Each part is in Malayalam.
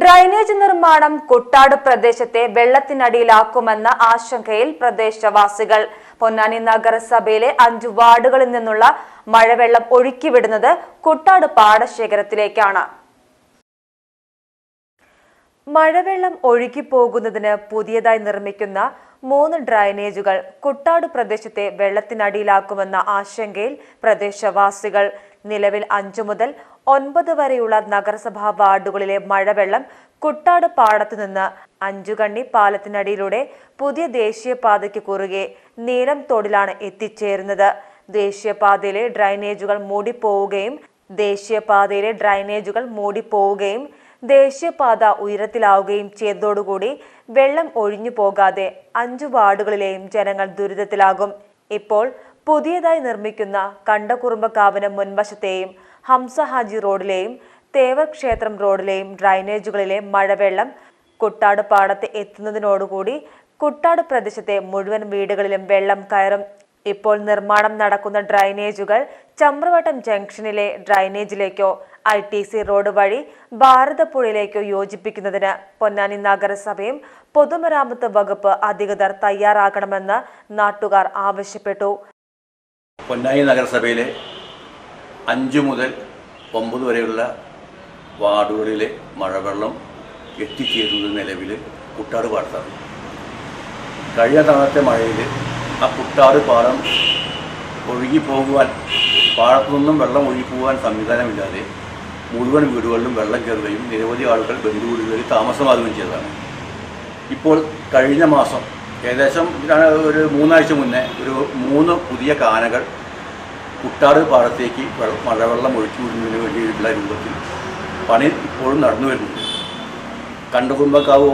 ഡ്രൈനേജ് നിർമ്മാണം കുട്ടാട് പ്രദേശത്തെ വെള്ളത്തിനടിയിലാക്കുമെന്ന ആശങ്കയിൽ പ്രദേശവാസികൾ. പൊന്നാനി നഗരസഭയിലെ അഞ്ചു വാർഡുകളിൽ നിന്നുള്ള മഴവെള്ളം ഒഴുക്കിവിടുന്നത് കുട്ടാട് പാടശേഖരത്തിലേക്കാണ്. മഴവെള്ളം ഒഴുകിപ്പോകുന്നതിന് പുതിയതായി നിർമ്മിക്കുന്ന മൂന്ന് ഡ്രൈനേജുകൾ കുട്ടാട് പ്രദേശത്തെ വെള്ളത്തിനടിയിലാക്കുമെന്ന ആശങ്കയിൽ പ്രദേശവാസികൾ. നിലവിൽ അഞ്ചു മുതൽ ഒൻപത് വരെയുള്ള നഗരസഭാ വാർഡുകളിലെ മഴവെള്ളം കുട്ടാട് പാടത്തു നിന്ന് അഞ്ചുകണ്ണി പാലത്തിനടിയിലൂടെ പുതിയ ദേശീയപാതയ്ക്ക് കുറുകെ നീലം തോടിലാണ് എത്തിച്ചേരുന്നത്. ദേശീയപാതയിലെ ഡ്രൈനേജുകൾ മൂടിപ്പോവുകയും ദേശീയപാതയിലെ ഡ്രൈനേജുകൾ മൂടിപ്പോവുകയും ദേശീയപാത ഉയരത്തിലാവുകയും ചെയ്തതോടുകൂടി വെള്ളം ഒഴിഞ്ഞു പോകാതെ അഞ്ചു വാർഡുകളിലെയും ജനങ്ങൾ ദുരിതത്തിലാകും. ഇപ്പോൾ പുതിയതായി നിർമ്മിക്കുന്ന കണ്ടകുറുമ്പക്കാവിന് മുൻവശത്തെയും ഹംസ ഹാജി റോഡിലെയും തേവർ ക്ഷേത്രം റോഡിലെയും ഡ്രൈനേജുകളിലെ മഴവെള്ളം കുട്ടാട് പാടത്ത് എത്തുന്നതിനോടുകൂടി കുട്ടാട് പ്രദേശത്തെ മുഴുവൻ വീടുകളിലും വെള്ളം കയറും. ഇപ്പോൾ നിർമ്മാണം നടക്കുന്ന ഡ്രൈനേജുകൾ ചമ്രവട്ടം ജംഗ്ഷനിലെ ഡ്രൈനേജിലേക്കോ ഐ ടി സി റോഡ് വഴി ഭാരതപ്പുഴയിലേക്കോ യോജിപ്പിക്കുന്നതിന് പൊന്നാനി നഗരസഭയും പൊതുമരാമത്ത് വകുപ്പ് അധികൃതർ തയ്യാറാകണമെന്ന് നാട്ടുകാർ ആവശ്യപ്പെട്ടു. പൊന്നാനി നഗരസഭയിലെ അഞ്ച് മുതൽ ഒമ്പത് വരെയുള്ള വാർഡുകളിലെ മഴവെള്ളം എത്തിച്ചേരുന്നത് നിലവിൽ കുട്ടാട് പാടത്താണ്. കഴിഞ്ഞ തവണത്തെ മഴയിൽ ആ കുട്ടാട് പാടം ഒഴുകിപ്പോകുവാൻ പാടത്തു നിന്നും വെള്ളം ഒഴുകിപ്പോകാൻ സംവിധാനമില്ലാതെ മുഴുവൻ വീടുകളിലും വെള്ളം കയറുകയും നിരവധി ആളുകൾ ബന്ധുവീടുകളിൽ താമസമാകുകയും ചെയ്തതാണ്. ഇപ്പോൾ കഴിഞ്ഞ മാസം ഏകദേശം ഒരു മൂന്നാഴ്ച മുന്നേ ഒരു മൂന്ന് പുതിയ കാനകൾ കുട്ടാട് പാടത്തേക്ക് വെള്ള- മഴവെള്ളം ഒഴിച്ചു വിടുന്നതിന് വേണ്ടിയിട്ടുള്ള രൂപത്തിൽ പണി ഇപ്പോഴും നടന്നു വരുന്നുണ്ട്. കണ്ടുകുമ്പക്കാവ്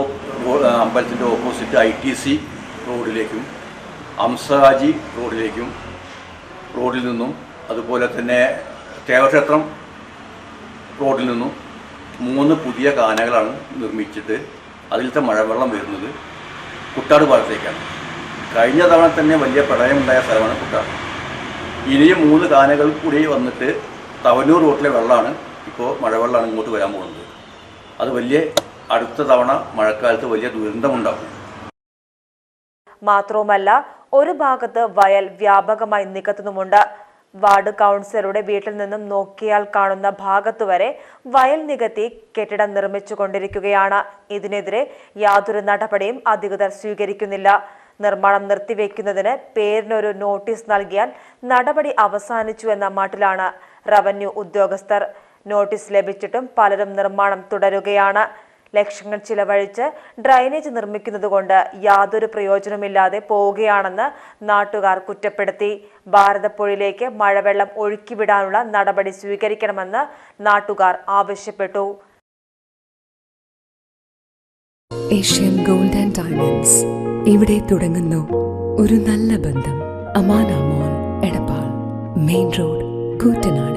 അമ്പലത്തിന്റെ ഓപ്പോസിറ്റ് ഐ ടി സി റോഡിലേക്കും അംസഹാജി റോഡിലേക്കും റോഡിൽ നിന്നും അതുപോലെ തന്നെ ദേവക്ഷേത്രം റോഡിൽ നിന്നും മൂന്ന് പുതിയ കാനകളാണ് നിർമ്മിച്ചിട്ട് അതിലത്തെ മഴവെള്ളം വരുന്നത്. കുട്ടാട് ഭാഗത്തേക്കാണ് കഴിഞ്ഞ തവണ തന്നെ വലിയ പ്രളയമുണ്ടായ സ്ഥലമാണ് കുട്ടാട്. ഇനിയും മൂന്ന് കാനകൾ കൂടി വന്നിട്ട് തവനൂർ റോട്ടിലെ വെള്ളമാണ്. ഇപ്പോൾ മഴവെള്ളമാണ് ഇങ്ങോട്ട് വരാൻ പോകുന്നത്. അത് വലിയ അടുത്ത തവണ മഴക്കാലത്ത് വലിയ ദുരന്തമുണ്ടാകും. മാത്രവുമല്ല ഒരു ഭാഗത്ത് വയൽ വ്യാപകമായി നികത്തുന്നുമുണ്ട്. വാർഡ് കൗൺസിലറുടെ വീട്ടിൽ നിന്നും നോക്കിയാൽ കാണുന്ന ഭാഗത്തുവരെ വയൽ നികത്തി കെട്ടിടം നിർമ്മിച്ചുകൊണ്ടിരിക്കുകയാണ്. ഇതിനെതിരെ യാതൊരു നടപടിയും അധികൃതർ സ്വീകരിക്കുന്നില്ല. നിർമ്മാണം നിർത്തിവെക്കുന്നതിന് പേരിനൊരു നോട്ടീസ് നൽകിയാൽ നടപടി അവസാനിച്ചു എന്ന മട്ടിലാണ് റവന്യൂ ഉദ്യോഗസ്ഥർ. നോട്ടീസ് ലഭിച്ചിട്ടും പലരും നിർമ്മാണം തുടരുകയാണ്. ലക്ഷങ്ങൾ ചിലവഴിച്ച് ഡ്രൈനേജ് നിർമ്മിക്കുന്നതുകൊണ്ട് യാതൊരു പ്രയോജനമില്ലാതെ പോവുകയാണെന്ന് നാട്ടുകാർ കുറ്റപ്പെടുത്തി. ഭാരതപ്പുഴയിലേക്ക് മഴവെള്ളം ഒഴുക്കിവിടാനുള്ള നടപടി സ്വീകരിക്കണമെന്ന് നാട്ടുകാർ ആവശ്യപ്പെട്ടു. Asian gold and diamonds. ഇവിടെ തുടങ്ങുന്നു ഒരു നല്ല ബന്ധം. അമാനാമോൾ എടപ്പാൾ. Main road Koottanad.